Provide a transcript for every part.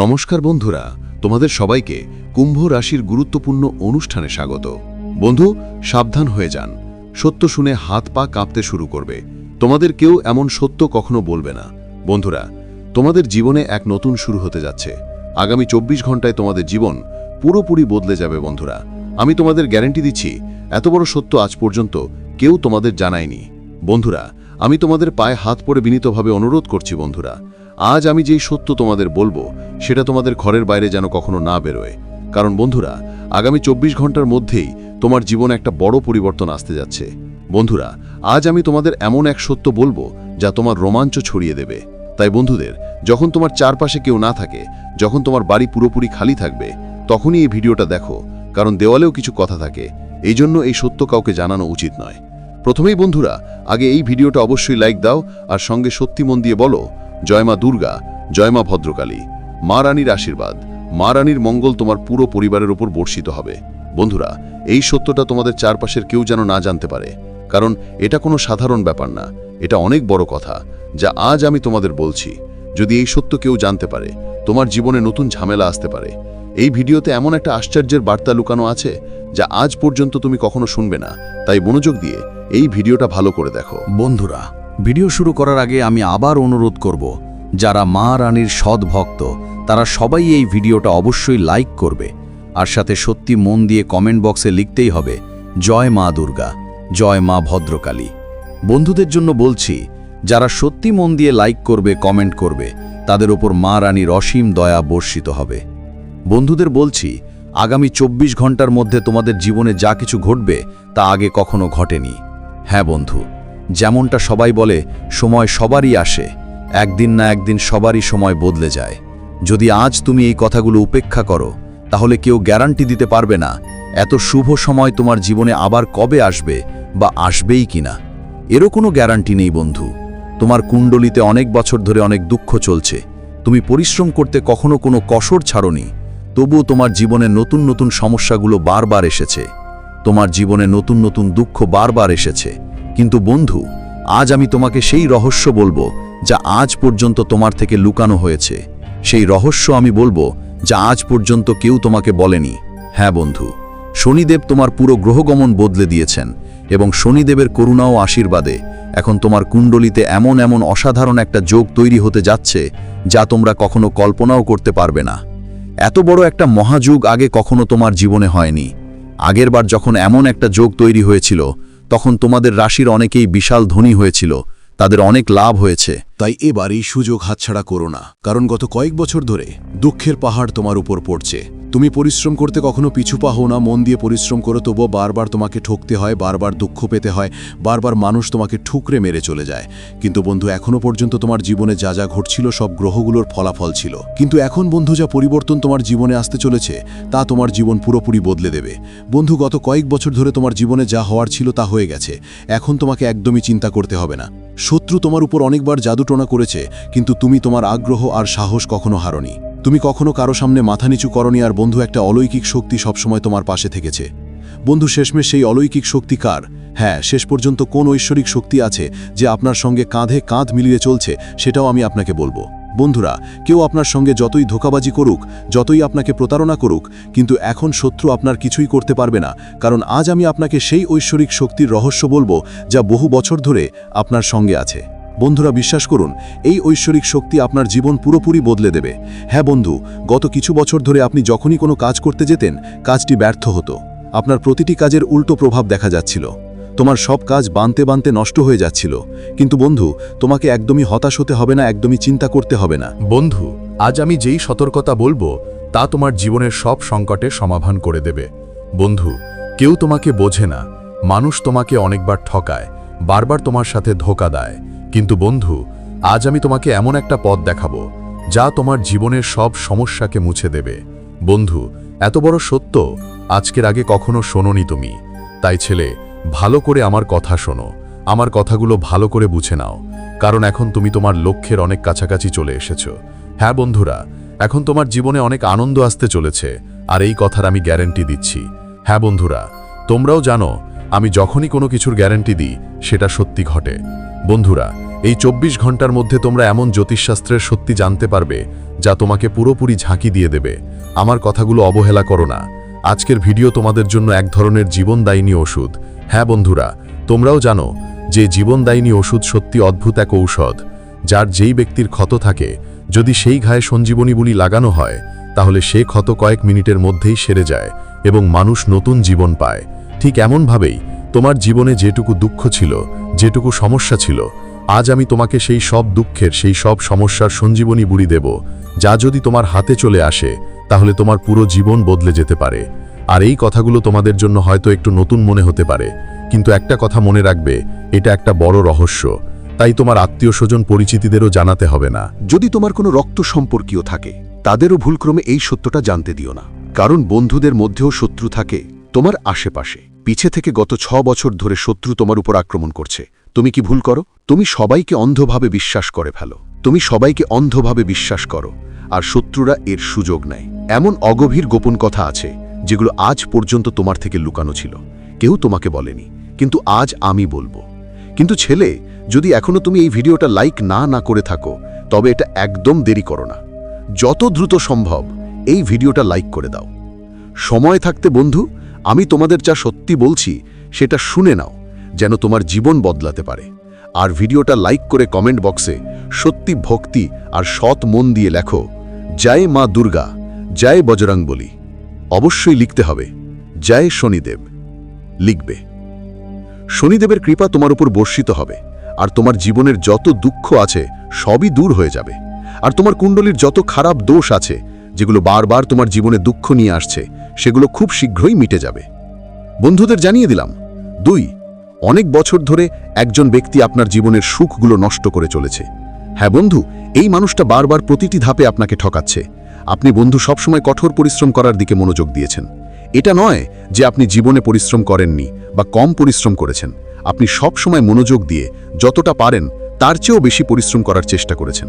নমস্কার বন্ধুরা, তোমাদের সবাইকে কুম্ভ রাশির গুরুত্বপূর্ণ অনুষ্ঠানে স্বাগত। বন্ধু, সাবধান হয়ে যান। সত্য শুনে হাত পা কাঁপতে শুরু করবে। তোমাদের কেউ এমন সত্য কখনো বলবে না। বন্ধুরা, তোমাদের জীবনে এক নতুন শুরু হতে যাচ্ছে। আগামী চব্বিশ ঘন্টায় তোমাদের জীবন পুরোপুরি বদলে যাবে বন্ধুরা। আমি তোমাদের গ্যারেন্টি দিচ্ছি, এত বড় সত্য আজ পর্যন্ত কেউ তোমাদের জানায়নি। বন্ধুরা, আমি তোমাদের পায়ে হাত পড়ে বিনীতভাবে অনুরোধ করছি বন্ধুরা আজ আমি যেই সত্য তোমাদের বলব, সেটা তোমাদের ঘরের বাইরে যেন কখনো না বেরোয়। কারণ বন্ধুরা, আগামী চব্বিশ ঘণ্টার মধ্যেই তোমার জীবনে একটা বড় পরিবর্তন আসতে যাচ্ছে। বন্ধুরা, আজ আমি তোমাদের এমন এক সত্য বলব, যা তোমার রোমাঞ্চ ছড়িয়ে দেবে। তাই বন্ধুদের, যখন তোমার চারপাশে কেউ না থাকে, যখন তোমার বাড়ি পুরোপুরি খালি থাকবে, তখনই এই ভিডিওটা দেখো, কারণ দেওয়ালেও কিছু কথা থাকে। এই জন্য এই সত্য কাউকে জানানো উচিত নয়। প্রথমেই বন্ধুরা, আগে এই ভিডিওটা অবশ্যই লাইক দাও, আর সঙ্গে সত্যি মন দিয়ে বলো জয় মা দুর্গা, জয় মা ভদ্রকালী। মা রানীর আশীর্বাদ। মা রানীর মঙ্গল তোমার পুরো পরিবারের উপর বর্ষিত হবে। বন্ধুরা, এই সত্যটা তোমাদের চারপাশের কেউ যেন না জানতে পারে। কারণ এটা কোনো সাধারণ ব্যাপার না। এটা অনেক বড় কথা, যা আজ আমি তোমাদের বলছি। যদি এই সত্য কেউ জানতে পারে, তোমার জীবনে নতুন ঝামেলা আসতে পারে। এই ভিডিওতে এমন একটা আশ্চর্যের বার্তা লুকানো আছে, যা আজ পর্যন্ত তুমি কখনো শুনবে না। তাই মনোযোগ দিয়ে এই ভিডিওটা ভালো করে দেখো। বন্ধুরা ভিডিও শুরু করার আগে আমি আবার অনুরোধ করব, যারা মা রানীর সৎ ভক্ত, তারা সবাই এই ভিডিওটা অবশ্যই লাইক করবে, আর সাথে সত্যি মন দিয়ে কমেন্ট বক্সে লিখতেই হবে, জয় মা দুর্গা, জয় মা ভদ্রকালী। বন্ধুদের জন্য বলছি, যারা সত্যি মন দিয়ে লাইক করবে, কমেন্ট করবে, তাদের ওপর মা রানীর অসীম দয়া বর্ষিত হবে। বন্ধুদের বলছি, আগামী চব্বিশ ঘণ্টার মধ্যে তোমাদের জীবনে যা কিছু ঘটবে, তা আগে কখনো ঘটেনি। হ্যাঁ বন্ধু। যেমনটা সবাই বলে, সময় সবারই আসে, একদিন না একদিন সবারই সময় বদলে যায়। যদি আজ তুমি এই কথাগুলো উপেক্ষা করো, তাহলে কেউ গ্যারান্টি দিতে পারবে না, এত শুভ সময় তোমার জীবনে আবার কবে আসবে বা আসবেই কিনা এরও কোনো গ্যারান্টি নেই বন্ধু। তোমার কুণ্ডলিতে অনেক বছর ধরে অনেক দুঃখ চলছে। তুমি পরিশ্রম করতে কখনো কোনো কসর ছাড়নি। তবুও তোমার জীবনে নতুন নতুন সমস্যাগুলো বারবার এসেছে। তোমার জীবনে নতুন নতুন দুঃখ বারবার এসেছে। কিন্তু বন্ধু, আজ আমি তোমাকে সেই রহস্য বলব যা আজ পর্যন্ত তোমার থেকে লুকানো হয়েছে। সেই রহস্য আমি বলব যা আজ পর্যন্ত কেউ তোমাকে বলেনি। হ্যাঁ বন্ধু, শনিদেব তোমার পুরো গ্রহগমন বদলে দিয়েছেন এবং শনিদেবের করুণা ও আশীর্বাদে এখন তোমার কুণ্ডলিতে এমন এমন অসাধারণ একটা যোগ তৈরি হতে যাচ্ছে যা তোমরা কখনো কল্পনাও করতে পারবে না। এত বড় একটা মহাযুগ আগে কখনো তোমার জীবনে হয়নি। আগেরবার যখন এমন একটা যোগ তৈরি হয়েছিল তখন তোমাদের রাশির অনেকেই বিশাল ধনী হয়েছিল, তাদের অনেক লাভ হয়েছে। তাই এবার এই সুযোগ হাতছাড়া করো না, কারণ গত কয়েক বছর ধরে দুঃখের পাহাড় তোমার উপর পড়ছে। তুমি পরিশ্রম করতে কখনো পিছু পাহো না, মন দিয়ে পরিশ্রম করো, তবুও বারবার তোমাকে ঠকতে হয়, বারবার দুঃখ পেতে হয়, বারবার মানুষ তোমাকে ঠুকরে মেরে চলে যায়। কিন্তু বন্ধু এখনও পর্যন্ত তোমার জীবনে যা যা ঘটছিল সব গ্রহগুলোর ফলাফল ছিল। কিন্তু এখন বন্ধু, যা পরিবর্তন তোমার জীবনে আসতে চলেছে, তা তোমার জীবন পুরোপুরি বদলে দেবে। বন্ধু, গত কয়েক বছর ধরে তোমার জীবনে যা হওয়ার ছিল তা হয়ে গেছে। এখন তোমাকে একদমই চিন্তা করতে হবে না। শত্রু তোমার উপর অনেকবার জাদুটোনা করেছে, কিন্তু তুমি তোমার আগ্রহ আর সাহস কখনো হারনি। তুমি কখনো কারও সামনে মাথা নিচু করনি আর বন্ধু একটা অলৌকিক শক্তি সবসময় তোমার পাশে থেকেছে। বন্ধু, শেষমেশ সেই অলৌকিক শক্তি কার? হ্যাঁ শেষ পর্যন্ত কোন ঐশ্বরিক শক্তি আছে যে আপনার সঙ্গে কাঁধে কাঁধ মিলিয়ে চলছে, সেটাও আমি আপনাকে বলব। বন্ধুরা, কেউ আপনার সঙ্গে যতই ধোকাবাজি করুক, যতই আপনাকে প্রতারণা করুক, কিন্তু এখন শত্রু আপনার কিছুই করতে পারবে না, কারণ আজ আমি আপনাকে সেই ঐশ্বরিক শক্তির রহস্য বলব যা বহু বছর ধরে আপনার সঙ্গে আছে। বন্ধুরা বিশ্বাস করুন, এই ঐশ্বরিক শক্তি আপনার জীবন পুরোপুরি বদলে দেবে। হ্যাঁ বন্ধু, গত কিছু বছর ধরে আপনি যখনই কোনো কাজ করতে যেতেন, কাজটি ব্যর্থ হতো। আপনার প্রতিটি কাজের উল্টো প্রভাব দেখা যাচ্ছিল। তোমার সব কাজ বানতে বানতে নষ্ট হয়ে যাচ্ছিল। কিন্তু বন্ধু, তোমাকে একদমই হতাশ হতে হবে না, একদমই চিন্তা করতে হবে না। বন্ধু, আজ আমি যেই সতর্কতা বলব, তা তোমার জীবনের সব সংকটের সমাধান করে দেবে। বন্ধু, কেউ তোমাকে বোঝে না। মানুষ তোমাকে অনেকবার ঠকায়, বারবার তোমার সাথে ধোকা দেয়। কিন্তু বন্ধু, আজ আমি তোমাকে এমন একটা পথ দেখাবো, যা তোমার জীবনের সব সমস্যাকে মুছে দেবে। বন্ধু, এত বড় সত্য আজকের আগে কখনো শোনোনি তুমি। তাই ছেলে, ভালো করে আমার কথা শোনো। আমার কথাগুলো ভালো করে বুঝে নাও। কারণ এখন তুমি তোমার লক্ষ্যের অনেক কাছাকাছি চলে এসেছ। হ্যাঁ বন্ধুরা, এখন তোমার জীবনে অনেক আনন্দ আসতে চলেছে, আর এই কথার আমি গ্যারেন্টি দিচ্ছি। হ্যাঁ বন্ধুরা, তোমরাও জানো, আমি যখনই কোনো কিছুর গ্যারেন্টি দিই, সেটা সত্যি ঘটে। বন্ধুরা এই চব্বিশ ঘণ্টার মধ্যে তোমরা এমন জ্যোতিষশাস্ত্রের সত্যি জানতে পারবে, যা তোমাকে পুরোপুরি ঝাঁকি দিয়ে দেবে। আমার কথাগুলো অবহেলা করো না। আজকের ভিডিও তোমাদের জন্য এক ধরনের জীবনদায়িনী ওষুধ। হ্যাঁ বন্ধুরা, তোমরাও জানো যে জীবনদায়িনী ওষুধ সত্যি অদ্ভুত এক ঔষধ, যার যেই ব্যক্তির ক্ষত থাকে, যদি সেই ঘায়ে সঞ্জীবনী বুলি লাগানো হয়, তাহলে সে ক্ষত কয়েক মিনিটের মধ্যেই সেরে যায় এবং মানুষ নতুন জীবন পায়। ঠিক এমনভাবেই তোমার জীবনে যেটুকু দুঃখ ছিল, যেটুকু সমস্যা ছিল আজ আমি তোমাকে সেই সব দুঃখের, সেই সব সমস্যার সঞ্জীবনী বুড়ি দেব, যা যদি তোমার হাতে চলে আসে, তাহলে তোমার পুরো জীবন বদলে যেতে পারে। আর এই কথাগুলো তোমাদের জন্য হয়তো একটু নতুন মনে হতে পারে, কিন্তু একটা কথা মনে রাখবে, এটা একটা বড় রহস্য। তাই তোমার আত্মীয় স্বজন পরিচিতিদেরও জানাতে হবে না। যদি তোমার কোনো রক্ত সম্পর্কীয় থাকে, তাদেরও ভুলক্রমে এই সত্যটা জানতে দিও না। কারণ বন্ধুদের মধ্যেও শত্রু থাকে তোমার আশেপাশে। পিছে থেকে গত ছ বছর ধরে শত্রু তোমার উপর আক্রমণ করছে। তুমি কি ভুল করো? তুমি সবাইকে অন্ধভাবে বিশ্বাস করে ফেলো। তুমি সবাইকে অন্ধভাবে বিশ্বাস করো, আর শত্রুরা এর সুযোগ নেয়। এমন অগভীর গোপন কথা আছে, যেগুলো আজ পর্যন্ত তোমার থেকে লুকানো ছিল। কেউ তোমাকে বলেনি, কিন্তু আজ আমি বলব। কিন্তু ছেলে, যদি এখনও তুমি এই ভিডিওটা লাইক না না করে থাকো, তবে এটা একদম দেরি করো না। যত দ্রুত সম্ভব এই ভিডিওটা লাইক করে দাও। সময় থাকতে বন্ধু, আমি তোমাদের যা সত্যি বলছি, সেটা শুনে নাও। যেন তোমার জীবন বদলাতে পারে। আর ভিডিওটা লাইক করে কমেন্ট বক্সে সত্যি ভক্তি আর সৎ মন দিয়ে লেখো, জয় মা দুর্গা, জয় বজরং বলি অবশ্যই লিখতে হবে, জয় শনিদেব। লিখবে। শনিদেবের কৃপা তোমার উপর বর্ষিত হবে, আর তোমার জীবনের যত দুঃখ আছে সবই দূর হয়ে যাবে। আর তোমার কুণ্ডলীর যত খারাপ দোষ আছে, যেগুলো বারবার তোমার জীবনে দুঃখ নিয়ে আসছে, সেগুলো খুব শীঘ্রই মিটে যাবে। বন্ধুদের জানিয়ে দিলাম, দুই অনেক বছর ধরে একজন ব্যক্তি আপনার জীবনের সুখগুলো নষ্ট করে চলেছে। হ্যাঁ বন্ধু, এই মানুষটা বারবার প্রতিটি ধাপে আপনাকে ঠকাচ্ছে। আপনি বন্ধু সবসময় কঠোর পরিশ্রম করার দিকে মনোযোগ দিয়েছেন। এটা নয় যে আপনি জীবনে পরিশ্রম করেননি বা কম পরিশ্রম করেছেন। আপনি সব সময় মনোযোগ দিয়ে যতটা পারেন, তার চেয়েও বেশি পরিশ্রম করার চেষ্টা করেছেন।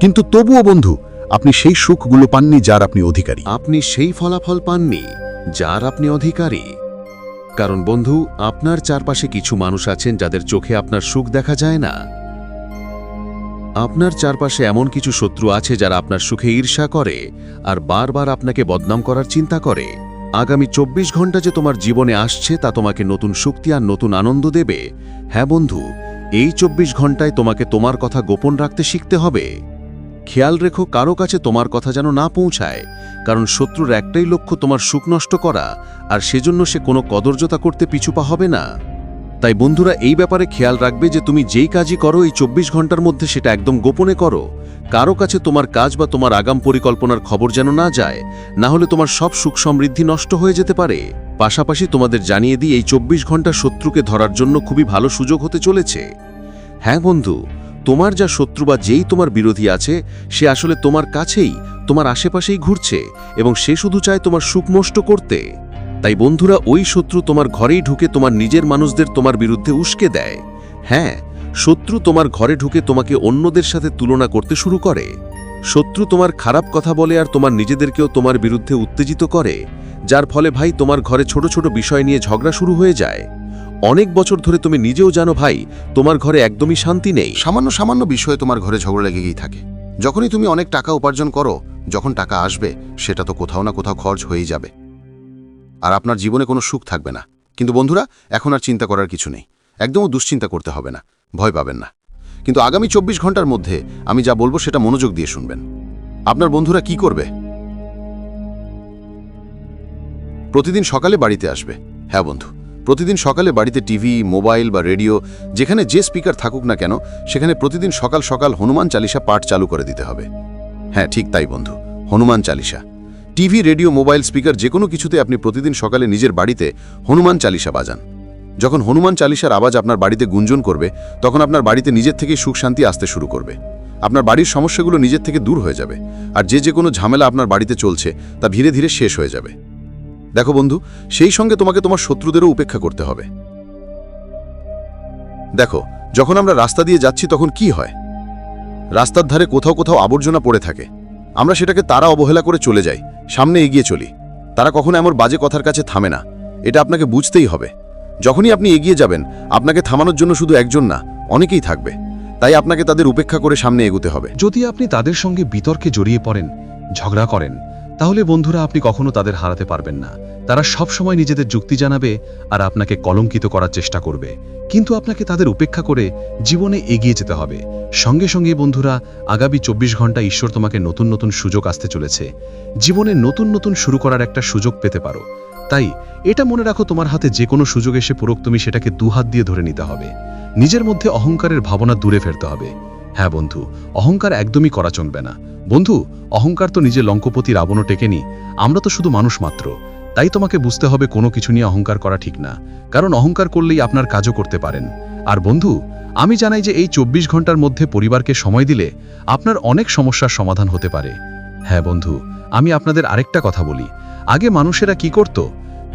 কিন্তু তবুও বন্ধু, আপনি সেই সুখগুলো পাননি যার আপনি অধিকারী। আপনি সেই ফলাফল পাননি যার আপনি অধিকারী। কারণ বন্ধু, আপনার চারপাশে কিছু মানুষ আছেন যাদের চোখে আপনার সুখ দেখা যায় না। আপনার চারপাশে এমন কিছু শত্রু আছে যারা আপনার সুখে ঈর্ষা করে আর বারবার আপনাকে বদনাম করার চিন্তা করে। আগামী চব্বিশ ঘণ্টা যে তোমার জীবনে আসছে তা তোমাকে নতুন শক্তি আর নতুন আনন্দ দেবে। হ্যাঁ বন্ধু, এই চব্বিশ ঘন্টায় তোমাকে তোমার কথা গোপন রাখতে শিখতে হবে। খেয়াল রেখো কারও কাছে তোমার কথা যেন না পৌঁছায়, কারণ শত্রুর একটাই লক্ষ্য তোমার সুখ নষ্ট করা, আর সেজন্য সে কোনো কদর্যতা করতে পিছুপা হবে না। তাই বন্ধুরা, এই ব্যাপারে খেয়াল রাখবে যে তুমি যেই কাজই করো, এই চব্বিশ ঘণ্টার মধ্যে সেটা একদম গোপনে করো। কারও কাছে তোমার কাজ বা তোমার আগাম পরিকল্পনার খবর যেন না যায়, না হলে তোমার সব সুখ সমৃদ্ধি নষ্ট হয়ে যেতে পারে। পাশাপাশি তোমাদের জানিয়ে দিই, এই চব্বিশ ঘণ্টা শত্রুকে ধরার জন্য খুবই ভালো সুযোগ হতে চলেছে। হ্যাঁ বন্ধু তোমার যা শত্রু বা যেই তোমার বিরোধী আছে, সে আসলে তোমার কাছেই, তোমার আশেপাশেই ঘুরছে, এবং সে শুধু চায় তোমার সুখ নষ্ট করতে। তাই বন্ধুরা, ওই শত্রু তোমার ঘরেই ঢুকে তোমার নিজের মানুষদের তোমার বিরুদ্ধে উস্কে দেয়। হ্যাঁ শত্রু তোমার ঘরে ঢুকে তোমাকে অন্যদের সাথে তুলনা করতে শুরু করে। শত্রু তোমার খারাপ কথা বলে আর তোমার নিজেদেরকেও তোমার বিরুদ্ধে উত্তেজিত করে, যার ফলে ভাই তোমার ঘরে ছোট ছোট বিষয় নিয়ে ঝগড়া শুরু হয়ে যায়। অনেক বছর ধরে তুমি নিজেও জানো ভাই, তোমার ঘরে একদমই শান্তি নেই। সামান্য সামান্য বিষয়ে তোমার ঘরে ঝগড়া লেগেই থাকে। যখনই তুমি অনেক টাকা উপার্জন করো, যখন টাকা আসবে, সেটা তো কোথাও না কোথাও খরচ হয়েই যাবে। আর আপনার জীবনে কোনো সুখ থাকবে না। কিন্তু বন্ধুরা, এখন আর চিন্তা করার কিছু নেই। একদমও দুশ্চিন্তা করতে হবে না। ভয় পাবেন না। কিন্তু আগামী চব্বিশ ঘণ্টার মধ্যে আমি যা বলব সেটা মনোযোগ দিয়ে শুনবেন। আপনার বন্ধুরা কি করবে? প্রতিদিন সকালে বাড়িতে আসবে। হ্যাঁ বন্ধু। প্রতিদিন সকালে বাড়িতে টিভি, মোবাইল বা রেডিও, যেখানে যে স্পিকার থাকুক না কেন, সেখানে প্রতিদিন সকাল সকাল হনুমান চালিসা পাঠ চালু করে দিতে হবে। হ্যাঁ ঠিক তাই বন্ধু, Hanuman Chalisa TV, radio, mobile, speaker যে কোনো কিছুতে আপনি প্রতিদিন সকালে নিজের বাড়িতে হনুমান চালিসা বাজান। যখন হনুমান চালিসার আওয়াজ আপনার বাড়িতে গুঞ্জন করবে, তখন আপনার বাড়িতে নিজের থেকেই সুখ শান্তি আসতে শুরু করবে। আপনার বাড়ির সমস্যাগুলো নিজের থেকে দূর হয়ে যাবে, আর যে যে কোনো ঝামেলা আপনার বাড়িতে চলছে, তা ধীরে ধীরে শেষ হয়ে যাবে। দেখো বন্ধু, সেই সঙ্গে তোমাকে তোমার শত্রুদেরও উপেক্ষা করতে হবে। দেখো, যখন আমরা রাস্তা দিয়ে যাচ্ছি তখন কি হয়? রাস্তার ধারে কোথাও কোথাও আবর্জনা পড়ে থাকে। আমরা সেটাকে তারা অবহেলা করে চলে যাই, সামনে এগিয়ে চলি। তারা কখনো এমন বাজে কথার কাছে থামে না। এটা আপনাকে বুঝতেই হবে। যখনই আপনি এগিয়ে যাবেন, আপনাকে থামানোর জন্য শুধু একজন না, অনেকেই থাকবে। তাই আপনাকে তাদের উপেক্ষা করে সামনে এগোতে হবে। যদি আপনি তাদের সঙ্গে বিতর্কে জড়িয়ে পড়েন, ঝগড়া করেন তাহলে বন্ধুরা আপনি কখনো তাদের হারাতে পারবেন না। তারা সব সময় নিজেদের যুক্তি জানাবে আর আপনাকে কলঙ্কিত করার চেষ্টা করবে। কিন্তু আপনাকে তাদের উপেক্ষা করে জীবনে এগিয়ে যেতে হবে। সঙ্গে সঙ্গে বন্ধুরা, আগামী চব্বিশ ঘণ্টা ঈশ্বর তোমাকে নতুন নতুন সুযোগ আসতে চলেছে। জীবনে নতুন নতুন শুরু করার একটা সুযোগ পেতে পারো। তাই, এটা মনে রাখো তোমার হাতে যে কোনো সুযোগ এসে পুরোক তুমি সেটাকে দুহাত দিয়ে ধরে নিতে হবে। নিজের মধ্যে অহংকারের ভাবনা দূরে ফেরতে হবে। হ্যাঁ বন্ধু, অহংকার একদমই করা চলবে না। বন্ধু, অহংকার তো নিজে লঙ্কপতি রাবণও টেকেনি আমরা তো শুধু মানুষ মাত্র। তাই তোমাকে বুঝতে হবে কোনো কিছু নিয়ে অহংকার করা ঠিক না। কারণ অহংকার করলেই আপনার কাজও করতে পারেন। আর বন্ধু, আমি জানাই যে এই চব্বিশ ঘণ্টার মধ্যে পরিবারকে সময় দিলে আপনার অনেক সমস্যার সমাধান হতে পারে। হ্যাঁ বন্ধু, আমি আপনাদের আরেকটা কথা বলি। আগে মানুষেরা কি করত?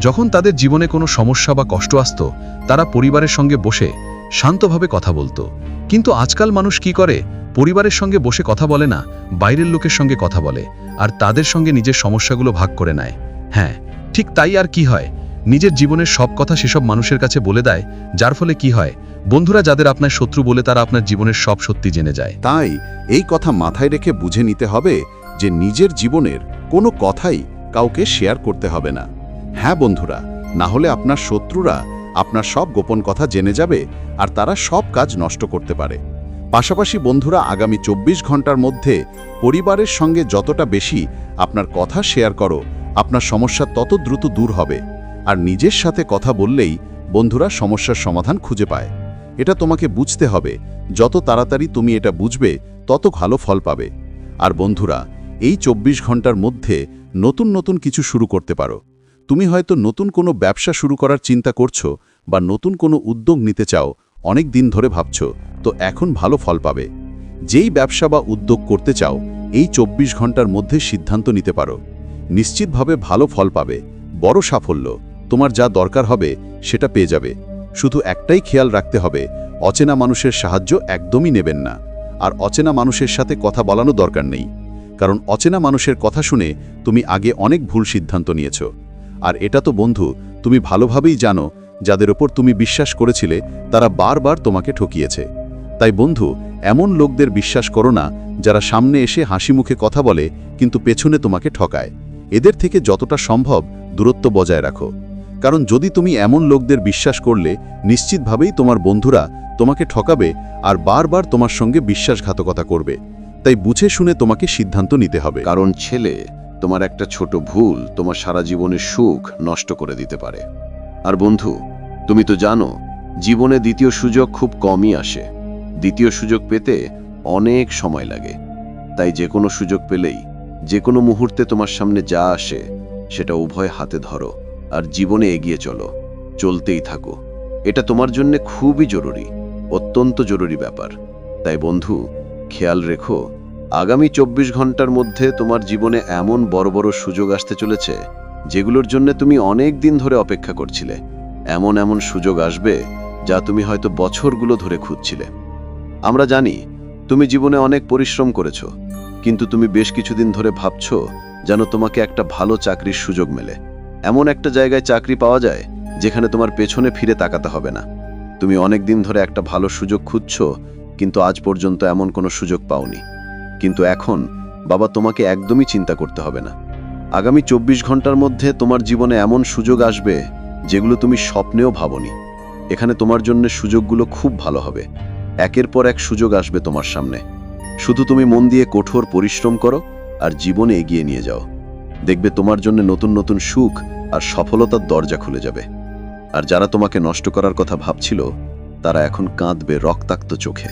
যখন তাদের জীবনে কোনো সমস্যা বা কষ্ট আসত, তারা পরিবারের সঙ্গে বসে শান্তভাবে কথা বলতো। কিন্তু আজকাল মানুষ কি করে? পরিবারের সঙ্গে বসে কথা বলে না, বাইরের লোকের সঙ্গে কথা বলে, আর তাদের সঙ্গে নিজের সমস্যাগুলো ভাগ করে নেয়। হ্যাঁ ঠিক তাই আর কি হয়? নিজের জীবনের সব কথা সেসব মানুষের কাছে বলে দেয়, যার ফলে কি হয়? বন্ধুরা যাদের আপনার শত্রু বলে তারা আপনার জীবনের সব সত্যি জেনে যায়। তাই এই কথা মাথায় রেখে বুঝে নিতে হবে যে নিজের জীবনের কোনো কথাই কাউকে শেয়ার করতে হবে না। হ্যাঁ বন্ধুরা, না হলে আপনার শত্রুরা আপনার সব গোপন কথা জেনে যাবে আর তারা সব কাজ নষ্ট করতে পারে। পাশাপাশি বন্ধুরা, আগামী চব্বিশ ঘণ্টার মধ্যে পরিবারের সঙ্গে যতটা বেশি আপনার কথা শেয়ার করো, আপনার সমস্যা তত দ্রুত দূর হবে। আর নিজের সাথে কথা বললেই বন্ধুরা সমস্যার সমাধান খুঁজে পায়। এটা তোমাকে বুঝতে হবে, যত তাড়াতাড়ি তুমি এটা বুঝবে, তত ভালো ফল পাবে। আর বন্ধুরা, এই চব্বিশ ঘণ্টার মধ্যে নতুন নতুন কিছু শুরু করতে পারো। তুমি হয়তো নতুন কোনো ব্যবসা শুরু করার চিন্তা করছ বা নতুন কোনো উদ্যোগ নিতে চাও, অনেক দিন ধরে ভাবছ, তো এখন ভালো ফল পাবে। যেই ব্যবসা বা উদ্যোগ করতে চাও, এই চব্বিশ ঘণ্টার মধ্যে সিদ্ধান্ত নিতে পারো। নিশ্চিতভাবে ভালো ফল পাবে, বড় সাফল্য, তোমার যা দরকার হবে সেটা পেয়ে যাবে। শুধু একটাই খেয়াল রাখতে হবে, অচেনা মানুষের সাহায্য একদমই নেবেন না। আর অচেনা মানুষের সাথে কথা বলানো দরকার নেই। কারণ অচেনা মানুষের কথা শুনে তুমি আগে অনেক ভুল সিদ্ধান্ত নিয়েছ। আর এটা তো বন্ধু, তুমি ভালোভাবেই জানো, যাদের ওপর তুমি বিশ্বাস করেছিলে, তারা বারবার তোমাকে ঠকিয়েছে। তাই বন্ধু, এমন লোকদের বিশ্বাস করো না, যারা সামনে এসে হাসি মুখে কথা বলে, কিন্তু পেছনে তোমাকে ঠকায়। এদের থেকে যতটা সম্ভব দূরত্ব বজায় রাখো। কারণ যদি তুমি এমন লোকদের বিশ্বাস করলে, নিশ্চিতভাবেই তোমার বন্ধুরা তোমাকে ঠকাবে আর বারবার তোমার সঙ্গে বিশ্বাসঘাতকতা করবে। তাই বুঝে শুনে তোমাকে সিদ্ধান্ত নিতে হবে। কারণ ছেলে তোমার একটা ছোট ভুল তোমার সারা জীবনের সুখ নষ্ট করে দিতে পারে। আর বন্ধু, তুমি তো জানো, জীবনে দ্বিতীয় সুযোগ খুব কমই আসে। দ্বিতীয় সুযোগ পেতে অনেক সময় লাগে। তাই যে কোনো সুযোগ পেলেই, যে কোনো মুহূর্তে তোমার সামনে যা আসে, সেটা উভয় হাতে ধরো আর জীবনে এগিয়ে চলো, চলতেই থাকো। এটা তোমার জন্য খুবই জরুরি, অত্যন্ত জরুরি ব্যাপার। তাই বন্ধু, খেয়াল রেখো আগামী চব্বিশ ঘণ্টার মধ্যে তোমার জীবনে এমন বড় বড় সুযোগ আসতে চলেছে, যেগুলোর জন্য তুমি অনেক দিন ধরে অপেক্ষা করছিলে। এমন এমন সুযোগ আসবে যা তুমি হয়তো বছরগুলো ধরে খুঁজছিলে। আমরা জানি, তুমি জীবনে অনেক পরিশ্রম করেছ, কিন্তু তুমি বেশ কিছুদিন ধরে ভাবছ যেন তোমাকে একটা ভালো চাকরির সুযোগ মেলে। এমন একটা জায়গায় চাকরি পাওয়া যায়, যেখানে তোমার পেছনে ফিরে তাকাতে হবে না। তুমি অনেক দিন ধরে একটা ভালো সুযোগ খুঁজছো, কিন্তু আজ পর্যন্ত এমন কোনো সুযোগ পাওনি। কিন্তু এখন বাবা তোমাকে একদমই চিন্তা করতে হবে না। আগামী চব্বিশ ঘণ্টার মধ্যে তোমার জীবনে এমন সুযোগ আসবে যেগুলো তুমি স্বপ্নেও ভাবনি। এখানে তোমার জন্য সুযোগগুলো খুব ভালো হবে। একের পর এক সুযোগ আসবে তোমার সামনে। শুধু তুমি মন দিয়ে কঠোর পরিশ্রম করো আর জীবনে এগিয়ে নিয়ে যাও। দেখবে তোমার জন্য নতুন নতুন সুখ আর সফলতার দরজা খুলে যাবে। আর যারা তোমাকে নষ্ট করার কথা ভাবছিল, তারা এখন কাঁদবে রক্তাক্ত চোখে।